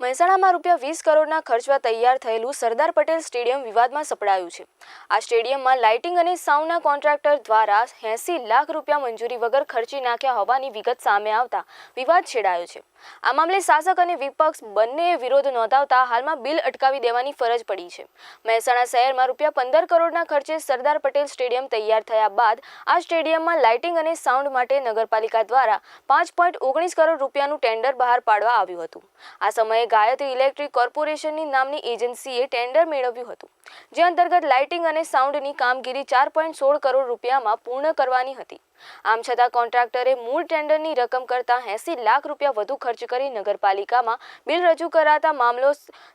મહેસાણામાં રૂપિયા વીસ કરોડના ખર્ચમાં તૈયાર થયેલું સરદાર પટેલ સ્ટેડિયમ વિવાદમાં સપડાયું છે. આ સ્ટેડિયમમાં લાઇટિંગ અને સાઉન્ડના કોન્ટ્રાક્ટર દ્વારા એંસી લાખ રૂપિયા મંજૂરી વગર ખર્ચી નાખ્યા હોવાની વિગત સામે આવતા વિવાદ છેડાયો છે. આ મામલે શાસક અને વિપક્ષ બંનેએ વિરોધ નોંધાવતા હાલમાં બિલ અટકાવી દેવાની ફરજ પડી છે. મહેસાણા શહેરમાં રૂપિયા પંદર કરોડના ખર્ચે સરદાર પટેલ સ્ટેડિયમ તૈયાર થયા બાદ આ સ્ટેડિયમમાં લાઇટિંગ અને સાઉન્ડ માટે નગરપાલિકા દ્વારા પાંચ પોઈન્ટ ઓગણીસ કરોડ રૂપિયાનું ટેન્ડર બહાર પાડવા આવ્યું હતું. આ સમયે ગાયત્રી ઇલેક્ટ્રિક કોર્પોરેશનની નામની એજન્સીએ ટેન્ડર મેળવ્યું હતું, જે અંતર્ગત લાઇટિંગ અને સાઉન્ડની કામગીરી ચાર પોઈન્ટ સોળ કરોડ રૂપિયામાં પૂર્ણ કરવાની હતી. આમ છતાં કોન્ટ્રાક્ટરે મૂળ ટેન્ડરની રકમ કરતાં એંસી લાખ રૂપિયા વધુ ખર્ચ કરી નગરપાલિકામાં બિલ રજૂ કરાતા મામલો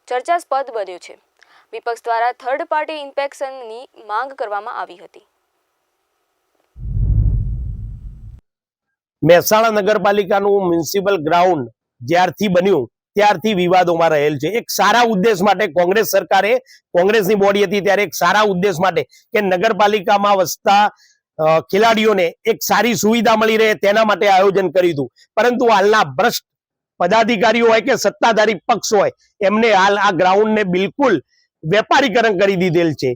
ચર્ચાસ્પદ બન્યો છે. વિપક્ષ દ્વારા થર્ડ પાર્ટી ઇન્સ્પેક્શનની માંગ કરવામાં આવી હતી. મહેસાણા નગરપાલિકાનું મ્યુનિસિપલ ગ્રાઉન્ડ જ્યારથી બન્યું, ત્યારથી વિવાદોમાં રહેલ છે. એક સારા ઉદ્દેશ માટે કોંગ્રેસ સરકારે, કોંગ્રેસની બોડી હતી ત્યારે એક સારા ઉદ્દેશ માટે કે નગરપાલિકામાં વસતા ખેલાડીઓને એક સારી સુવિધા મળી રહે તેના માટે આયોજન કર્યું હતું. પરંતુ હાલના ભ્રષ્ટ પદાધિકારીઓ હોય કે સત્તાધારી પક્ષ હોય, એમને હાલ આ ગ્રાઉન્ડને બિલકુલ વેપારીકરણ કરી દીધેલ છે.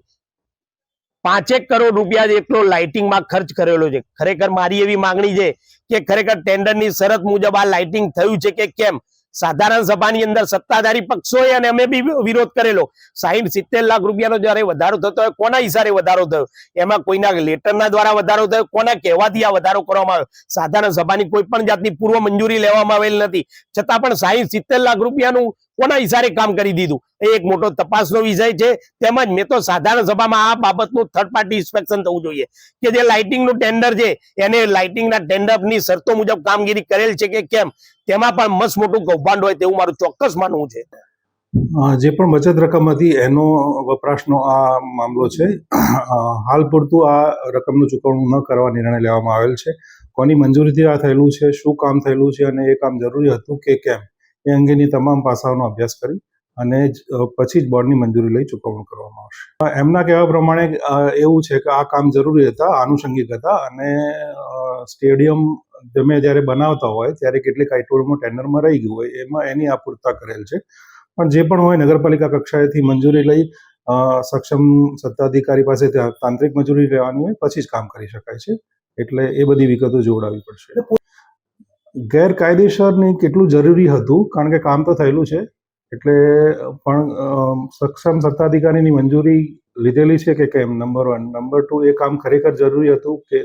પાંચેક કરોડ રૂપિયા જેટલો લાઇટિંગમાં ખર્ચ કરેલો છે. ખરેખર મારી એવી માંગણી છે કે ખરેખર ટેન્ડરની શરત મુજબ આ લાઇટિંગ થયું છે કે કેમ? સાધારણ સભાની અંદર સત્તાધારી પક્ષોએ અને અમે બી વિરોધ કરેલો. સાહીઠ સિત્તેર લાખ રૂપિયાનો જયારે વધારો થતો હોય, કોના ઈશારે વધારો થયો? એમાં કોઈના લેટરના દ્વારા વધારો થયો, કોના કહેવાથી આ વધારો કરવામાં આવ્યો? સાધારણ સભાની કોઈ પણ જાતની પૂર્વ મંજૂરી લેવામાં આવેલ નથી. છતાં પણ સાહીઠ સિત્તેર લાખ રૂપિયાનું કોના ઇશારે કામ કરી દીધું? એ એક મોટો તપાસનો વિષય છે. તેમજ મેં તો સાધારણ સભામાં આ બાબતનું થર્ડ પાર્ટી ઇન્સ્પેક્શન થવું જોઈએ. કે જે લાઇટિંગનું ટેન્ડર છે, એને લાઇટિંગના ટેન્ડરની શરતો મુજબ કામગીરી કરેલ છે કે કેમ? તેમાં પણ મસ્ત મોટું કૌભાંડ હોય તેવું મારું ચોક્કસ માનવું છે. જે પણ બચત રકમ હતી, એનો વપરાશનો આ મામલો છે. હાલ પૂરતું આ રકમનું ચૂકવણું ન કરવા નિર્ણય લેવામાં આવેલ છે. કોની મંજૂરીથી આ થયેલું છે, શું કામ થયેલું છે અને એ કામ જરૂરી હતું કે કેમ? એ અંગેની તમામ પાસાઓનો અભ્યાસ કરી અને પછી જ બોર્ડની મંજૂરી લઈ ચૂકવણું કરવામાં આવશે. એમના કહેવા પ્રમાણે એવું છે કે આ કામ જરૂરી હતા, આનુષંગિક હતા અને સ્ટેડિયમ તમે જ્યારે બનાવતા હોય, ત્યારે કેટલીક આઇટમો ટેન્ડરમાં રહી ગયું હોય, એમાં એની આપૂર્તા કરેલ છે. પણ જે પણ હોય, નગરપાલિકા કક્ષાએથી મંજૂરી લઈ સક્ષમ સત્તાધિકારી પાસે તાંત્રિક મંજૂરી લેવાની હોય, પછી જ કામ કરી શકાય છે. એટલે એ બધી વિગતો જોડાવી પડશે. ગેરકાયદેસરની કેટલું જરૂરી હતું, કારણ કે કામ તો થયેલું છે. એટલે, પણ સક્ષમ સત્તાધિકારીની મંજૂરી લીધેલી છે કે કેમ? નંબર વન નંબર ટુ એ કામ ખરેખર જરૂરી હતું કે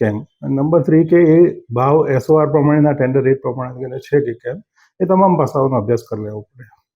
કેમ? નંબર થ્રી કે એ ભાવ એસઓઆર પ્રમાણેના ટેન્ડર રેટ પ્રમાણે છે કે કેમ? એ તમામ પાસાઓનો અભ્યાસ કરી લેવો પડે.